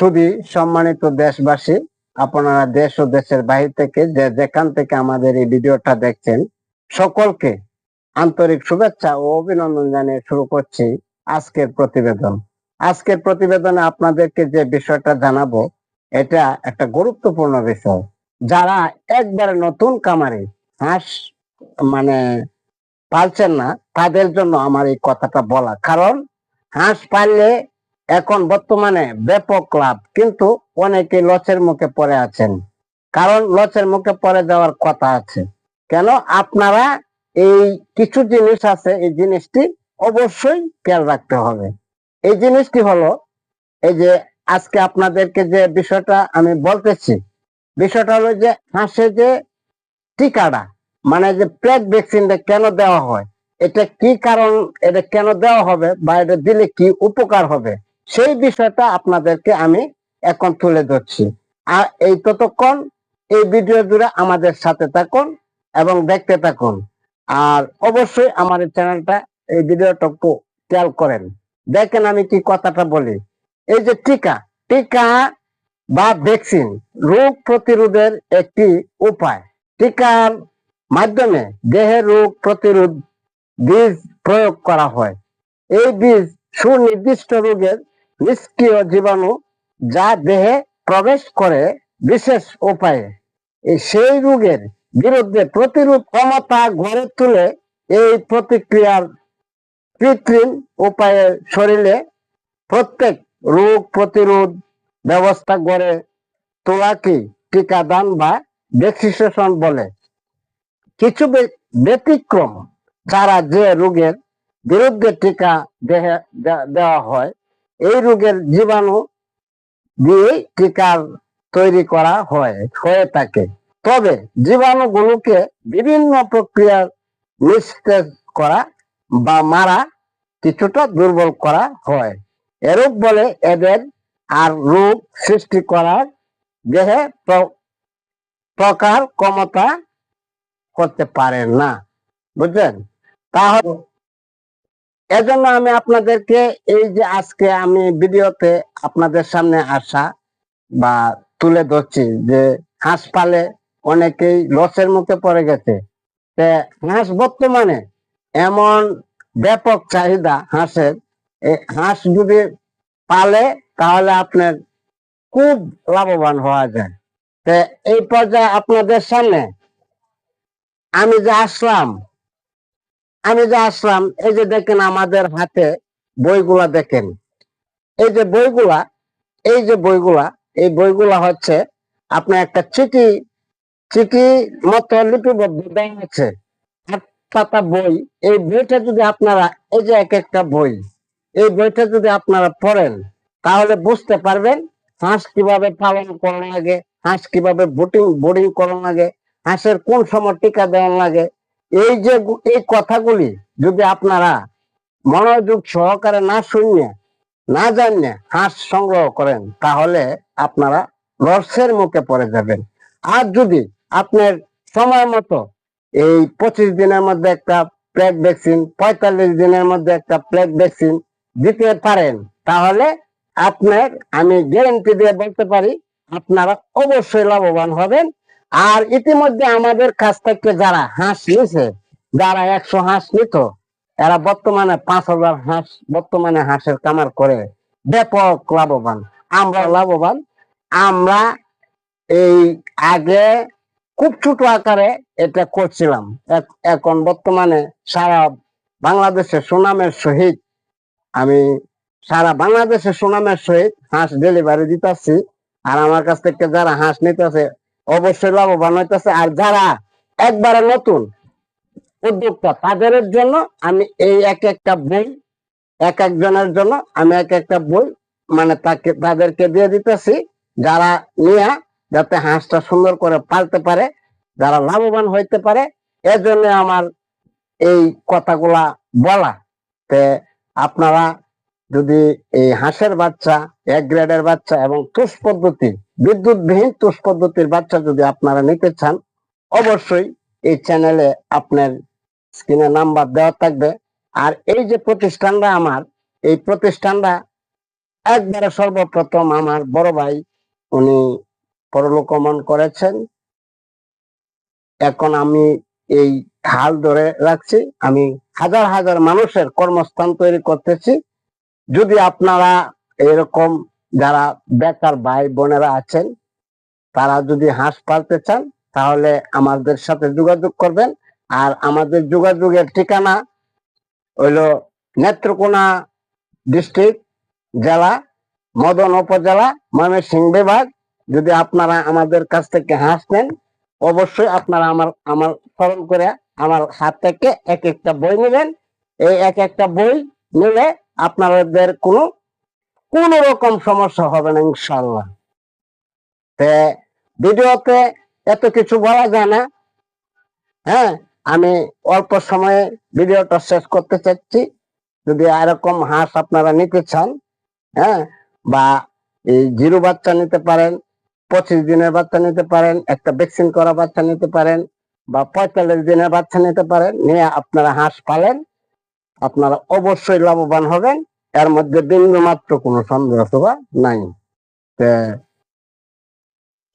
শুধু সম্মানিত দেশবাসী, আপনারা দেশ ও দেশের বাহির থেকে যে যেখান থেকে আমাদের এই ভিডিওটা দেখছেন, সকলকে আন্তরিক শুভেচ্ছা ও অভিনন্দন জানিয়ে শুরু করছি আজকের প্রতিবেদন। আজকের প্রতিবেদনে আপনাদেরকে যে বিষয়টা জানাব, এটা একটা গুরুত্বপূর্ণ বিষয়। যারা একবারে নতুন কামারি হাঁস মানে পালছেন না, তাদের জন্য আমার এই কথাটা বলা। কারণ হাঁস পাললে এখন বর্তমানে ব্যাপক লাভ, কিন্তু অনেকে লসের মুখে পড়ে আছেন। কারণ লসের মুখে পড়ে যাওয়ার কথা আছে। কেন? আপনারা এই কিছু জিনিস আছে, এই জিনিসটি অবশ্যই খেয়াল রাখতে হবে। এই জিনিসটি হলো, এই যে আজকে আপনাদেরকে যে বিষয়টা আমি বলতেছি, বিষয়টা হলো যে হাঁসে যে টিকাটা মানে যে প্লেগ ভ্যাকসিনটা কেন দেওয়া হয়, এটা কি কারণ, এটা কেন দেওয়া হবে, বা এটা দিলে কি উপকার হবে সেই বিষয়টা আপনাদেরকে আমি এখন তুলে ধরছি। আর এই ততক্ষণ এই ভিডিও জুড়ে আমাদের সাথে থাকুন এবং দেখতে থাকুন। আর অবশ্যই আমার এই চ্যানেলটা এই ভিডিওটা একটু খেয়াল করেন। দেখেন আমি কি কথাটা বলি। এই যে টিকা টিকা বা ভ্যাকসিন রোগ প্রতিরোধের একটি উপায়। টিকার মাধ্যমে দেহে রোগ প্রতিরোধ বীজ প্রয়োগ করা হয়। এই বীজ সুনির্দিষ্ট রোগের নিষ্ক্রিয় জীবাণু যা দেহে প্রবেশ করে বিশেষ উপায়ে। সেই রোগের বিরুদ্ধে প্রতিরোধ ক্ষমতা গড়ে তুলে এই প্রতিক্রিয়ার কৃত্রিম উপায়ে শরীরে প্রত্যেক রোগ প্রতিরোধ ব্যবস্থা গড়ে তোলাকে টিকাদান বা ভ্যাকসিনেশন বলে। কিছু ব্যতিক্রম ছাড়া যে রোগের বিরুদ্ধে টিকা দেহে দেওয়া হয় এই রোগের জীবাণু দিয়ে টিকার তৈরি করা হয়, হয়ে থাকে। তবে জীবাণুগুলোকে বিভিন্ন প্রক্রিয়ার নিস্তেজ করা বা মারা কিছুটা দুর্বল করা হয়। এরূপ বলে এদের আর রোগ সৃষ্টি করার দেহে প্রকার ক্ষমতা করতে পারেন না। বুঝলেন? তাহলে এজন্য আমি আপনাদেরকে এই যে আজকে আমি ভিডিওতে আপনাদের সামনে আসা বা তুলে ধরছি যে হাঁস পালে অনেকেই লসের মুখে পড়ে গেছে। হাঁস বর্তমানে এমন ব্যাপক চাহিদা হাঁসের হাঁস যদি পালে তাহলে আপনার খুব লাভবান হওয়া যায়। তে এই পর্যায়ে আপনাদের সামনে আমি যে আসলাম আমি যে আসলাম, এই যে দেখেন আমাদের হাতে বইগুলা দেখেন। এই যে বইগুলা, এই যে বইগুলা, এই বইগুলা হচ্ছে আপনার একটা চিঠি চিঠি মতো লিপিবদ্ধ দেওয়া আছে পাতা বই, এই বইটা যদি আপনারা, এই যে এক একটা বই, এই বইটা যদি আপনারা পড়েন, তাহলে বুঝতে পারবেন হাঁস কীভাবে পালন করা লাগে, হাঁস কীভাবে বোটিং, বোর্ডিং করা লাগে, হাঁসের কোন সময় টিকা দেওয়া লাগে এই যে এই কথাগুলি যদি আপনারা মনোযোগ সহকারে না শুনিয়ে, না জানিয়ে হাঁস সংগ্রহ করেন, তাহলে আপনারা লসের মুখে পড়ে যাবেন। আর যদি আপনার সময় মতো এই পঁচিশ দিনের মধ্যে একটা প্লেগ ভ্যাকসিন, পঁয়তাল্লিশ দিনের মধ্যে একটা প্লেগ ভ্যাকসিন দিতে পারেন, তাহলে আপনার, আমি গ্যারেন্টি দিয়ে বলতে পারি, আপনারা অবশ্যই লাভবান হবেন। আর ইতিমধ্যে আমাদের কাছ থেকে যারা হাঁস নিয়েছে, যারা একশো হাঁস নিত, এরা বর্তমানে পাঁচ হাজার হাঁস বর্তমানে হাঁসের কামার করে। ব্যাপক লাভবান। আমরা লাভবান। আমরা এই আগে খুব ছোট আকারে এটা করছিলাম। এখ- এখন বর্তমানে সারা বাংলাদেশের সুনামের সহিত আমি সারা বাংলাদেশের সুনামের সহিত হাঁস ডেলিভারি দিতেছি। আর আমার কাছ থেকে যারা হাঁস নিতেছে অবশ্যই লাভবান হইতেছে। আর যারা একবারে নতুন উদ্যোক্তা, তাদের জন্য আমি এই এক একটা বই, এক একজনের জন্য আমি এক একটা বই মানে তাকে, তাদেরকে দিয়ে দিতেছি। যারা নিয়ে যাতে হাঁসটা সুন্দর করে পালতে পারে, যারা লাভবান হইতে পারে, এজন্য আমার এই কথাগুলা বলা। তে আপনারা যদি এই হাঁসের বাচ্চা, এক গ্রেডের বাচ্চা এবং তুষ পদ্ধতি বিদ্যুৎবিহীন তুষ পদ্ধতির বাচ্চা যদি আপনারা নিতে চান, অবশ্যই এই চ্যানেলে আপনার স্ক্রিনে নাম্বার দেওয়া থাকবে। আর এই যে প্রতিষ্ঠানটা আমার, এই প্রতিষ্ঠানটা একবারে সর্বপ্রথম আমার বড় ভাই উনি পরলোকমন করেছেন। এখন আমি এই হাল ধরে রাখছি। আমি হাজার হাজার মানুষের কর্মস্থান তৈরি করতেছি। যদি আপনারা এরকম যারা বেকার ভাই বোনেরা আছেন, তারা যদি হাঁস পালতে চান, তাহলে আমাদের সাথে যোগাযোগ করবেন। আর আমাদের যোগাযোগের ঠিকানা হইল নেত্রকোনা ডিস্ট্রিক্ট, জেলা, মদন উপজেলা, ময়মনসিংহ বিভাগ। যদি আপনারা আমাদের কাছ থেকে হাঁস নেন, অবশ্যই আপনারা আমার আমার স্মরণ করে আমার হাত থেকে এক একটা বই নেবেন। এই এক একটা বই নিলে আপনাদের কোনো কোন রকম সমস্যা হবে না ইনশাল্লাহ তে, ভিডিওতে এত কিছু বলা যায় না। হ্যাঁ আমি অল্প সময়ে ভিডিওটা শেষ করতে চাচ্ছি। যদি এরকম হাঁস আপনারা নিতে চান হ্যাঁ বা এই জিরো বাচ্চা নিতে পারেন, পঁচিশ দিনের বাচ্চা নিতে পারেন, একটা ভ্যাকসিন করা বাচ্চা নিতে পারেন, বা পঁয়তাল্লিশ দিনের বাচ্চা নিতে পারেন, নিয়ে আপনারা হাঁস পালেন, আপনারা অবশ্যই লাভবান হবেন। এর মধ্যে বিন্দু মাত্র কোনো সন্দেহ অথবা নাই।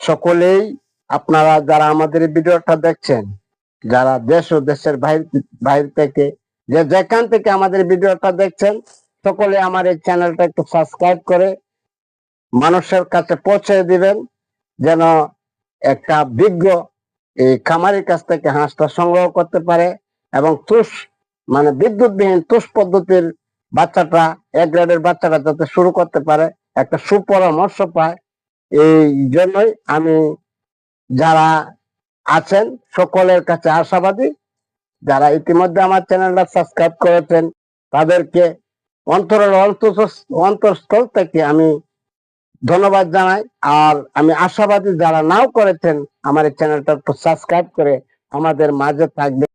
সকলেই আপনারা যারা আমাদের ভিডিওটা দেখছেন, যারা দেশ ও দেশের বাইরে বাইরে থেকে, যে যেখান থেকে আমাদের ভিডিওটা দেখছেন, সকলে আমার এই চ্যানেলটা একটু সাবস্ক্রাইব করে মানুষের কাছে পৌঁছে দিবেন, যেন একটা বিজ্ঞ এই খামারের কাছ থেকে হাঁসটা সংগ্রহ করতে পারে এবং তুষ মানে বিদ্যুৎবিহীন তুষ পদ্ধতির বাচ্চাটা, এক গ্রেডের বাচ্চাটা যাতে শুরু করতে পারে, একটা সুপরামর্শ পায়। এই জন্যই আমি যারা আছেন, সকলের কাছে আশাবাদী, যারা ইতিমধ্যে আমার চ্যানেলটা সাবস্ক্রাইব করেছেন, তাদেরকে অন্তরের অন্তঃ- অন্তঃস্থল থেকে আমি ধন্যবাদ জানাই। আর আমি আশাবাদী যারা নাও করেছেন, আমার এই চ্যানেলটা সাবস্ক্রাইব করে আমাদের মাঝে থাকবে